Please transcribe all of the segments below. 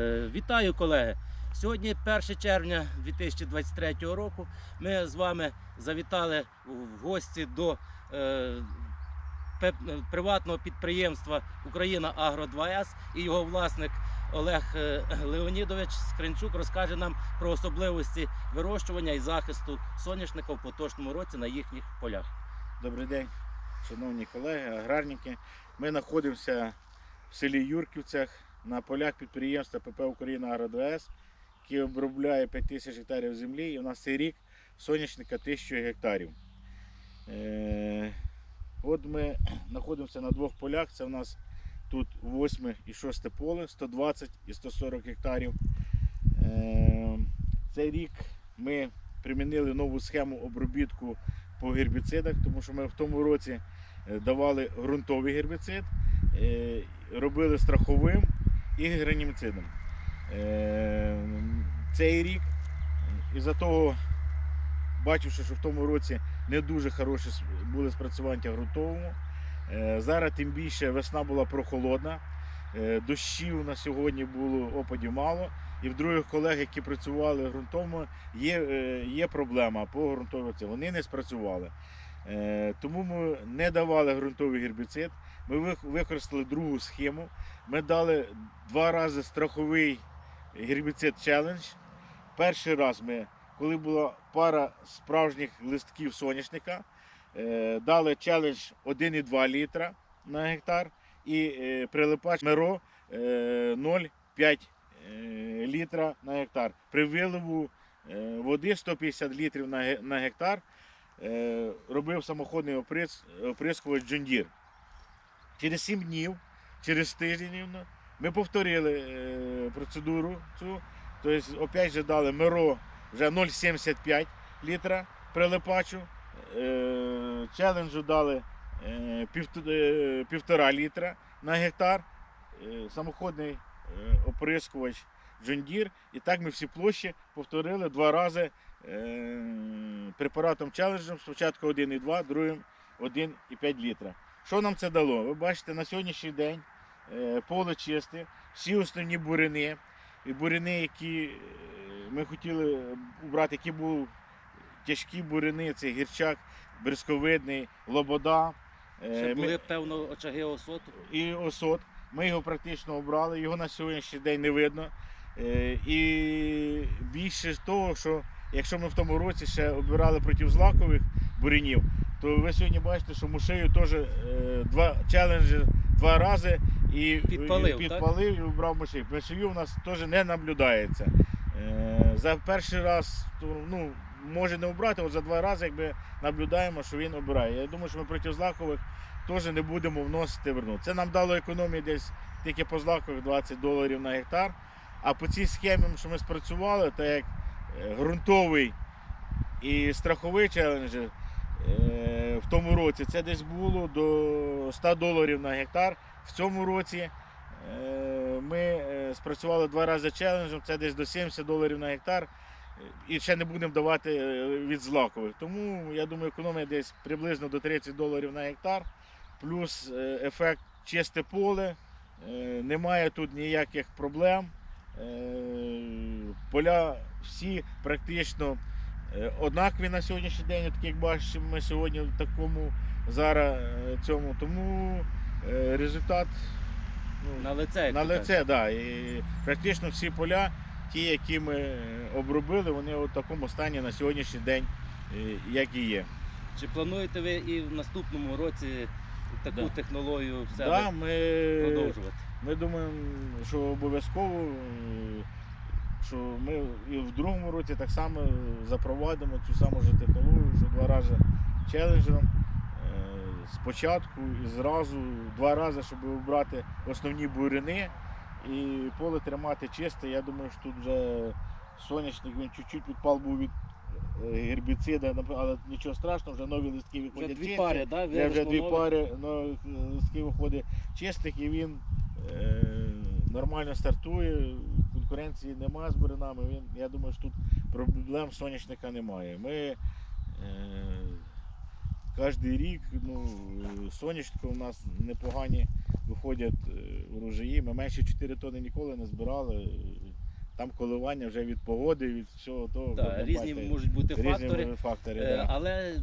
Е, Вітаю, колеги! Сьогодні 1 червня 2023 року. Ми з вами завітали в гості до е, приватного підприємства Україна Агро 2С і його власник Олег е, Леонідович Скринчук розкаже нам про особливості вирощування і захисту соняшника в поточному році на їхніх полях. Добрий день, шановні колеги, аграрники. Ми знаходимося в селі Юрківцях на полях підприємства ПП Україна Агро-2С, яке обробляє 5 тисяч гектарів землі. І у нас цей рік соняшника 1000 гектарів. Е, от ми знаходимося на двох полях. Це у нас тут 8 і 6 поле, 120 і 140 гектарів. Е, цей рік ми примінили нову схему обробітку по гербіцидах, тому що ми в тому році е, давали ґрунтовий гербіцид, робили страховим і гранімцидом. Е, Цей рік, із-за того, бачивши, що в тому році не дуже хороші були спрацювання ґрунтовому, е, зараз тим більше весна була прохолодна, е, дощів на сьогодні було опадів мало. І в других колег, які працювали ґрунтовно, є, є проблема по ґрунтовці. Вони не спрацювали. Е, Тому ми не давали ґрунтовий гербіцид. Ми використали другу схему. Ми дали два рази страховий гербіцид челендж. Перший раз ми, коли була пара справжніх листків соняшника, е, дали челендж 1,2 літра на гектар і е, прилипач меро е, 0,5 е, літра на гектар. При виливу води 150 літрів на гектар робив самоходний оприс, оприскувач Deere. Через 7 днів, через тиждень ми повторили е, процедуру цю. Тобто, опять же дали Меро вже 0,75 літра прилипачу. Е, челенджу дали е, півт- е, півтора літра на гектар. Е, самоходний е, оприскувач John І так ми всі площі повторили два рази е, препаратом челенджем. Спочатку 1,2, другим 1,5 літра. Що нам це дало? Ви бачите, на сьогоднішній день е, поле чисте, всі основні бурини, і бурини, які е, ми хотіли убрати, які були тяжкі бурини, це гірчак, бризковидний, лобода. Е, Ще ми- були, певно, очаги осоту. і осот. Ми його практично обрали, його на сьогоднішній день не видно. І більше того, що якщо ми в тому році ще обирали проти злакових бурянів, то ви сьогодні бачите, що мушею теж е, два челенджі два рази і Підпалив, і, так? підпалив і обрав мишей. Мишею у нас теж не наблюдається. Е, За перший раз то, ну, може не обрати, от за два рази якби наблюдаємо, що він обирає. Я думаю, що ми проти злакових теж не будемо вносити верну. Це нам дало економію десь тільки по злакових 20 доларів на гектар. А по цій схемі, що ми спрацювали, так як ґрунтовий і страховий челенджі е, в тому році це десь було до 100 доларів на гектар. В цьому році е, ми е, спрацювали два рази челенджем, це десь до 70 доларів на гектар. І ще не будемо давати е, від злакових. Тому я думаю, економія десь приблизно до 30 доларів на гектар, плюс е, ефект чисте поле, е, немає тут ніяких проблем. Е, Поля всі практично е, однакові на сьогоднішній день, так як бачимо, ми сьогодні в такому зараз е, цьому. Тому е, результат ну, На лице. на лице, да. І практично всі поля, ті, які ми обробили, вони у такому стані на сьогоднішній день, як і є. Чи плануєте ви і в наступному році таку Да. технологію в себе Да, ми, продовжувати? ми думаємо, що обов'язково, що ми і в другому році так само запровадимо цю саму ж технологію, що два рази челенджером. е, Спочатку і зразу два рази, щоб обрати основні бурини і поле тримати чисте. Я думаю, що тут вже соняшник він чуть-чуть підпал був від е, гербіцида, але нічого страшного, вже нові листки Вже виходять. дві чисті. пари, да? Вже, вже дві пари нових листків виходить чистих і він е, нормально стартує. Конкуренції немає з буринами. Він, я думаю, що тут проблем соняшника немає. Ми е, кожен рік ну, соняшника у нас непогані виходять е, урожаї. Ми менше 4 тони ніколи не збирали. Е, Там коливання вже від погоди, від всього того. Да, різні бачите, можуть бути різні фактори. фактори Е, да. Але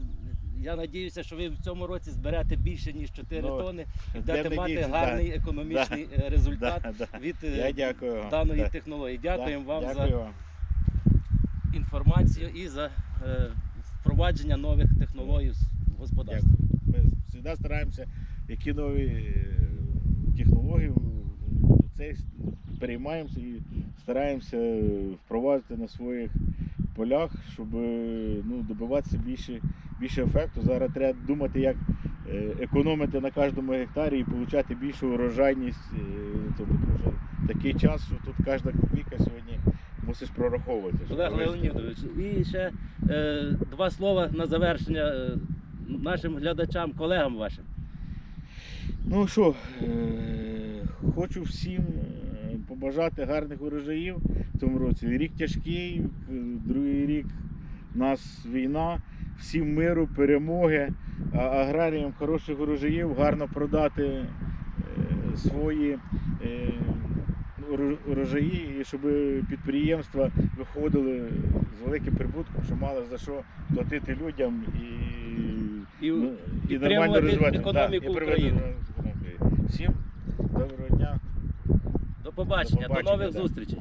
я надіюся, що ви в цьому році зберете більше, ніж 4 Ну, тонни, і будете мати надіятися, гарний економічний е, результат Да, да. від е, Я дякую даної Да. технології. Дякуємо Да, вам дякую за інформацію і за е, впровадження нових технологій в господарстві. Ми завжди стараємося, які нові е, технології цей переймаємося і стараємося впровадити на своїх полях, щоб ну, добиватися більше, більше ефекту. Зараз треба думати, як е, економити на кожному гектарі і отримати більшу урожайність. е, Тому що такий час, що тут кожна копійка сьогодні мусиш прораховувати. Олег. Леонідович, і ще е, два слова на завершення е, нашим глядачам, колегам вашим. Ну що, е, хочу всім е, побажати гарних урожаїв в цьому році. Рік тяжкий, другий рік у нас війна, всім миру, перемоги, аграріям хороших урожаїв, гарно продати е, свої е, урожаї, і щоб підприємства виходили з великим прибутком, щоб мали за що платити людям і, І ну, і нормально розвивати економіку да, і України. Всім доброго дня. До побачення, До побачення, до нових да. зустрічей.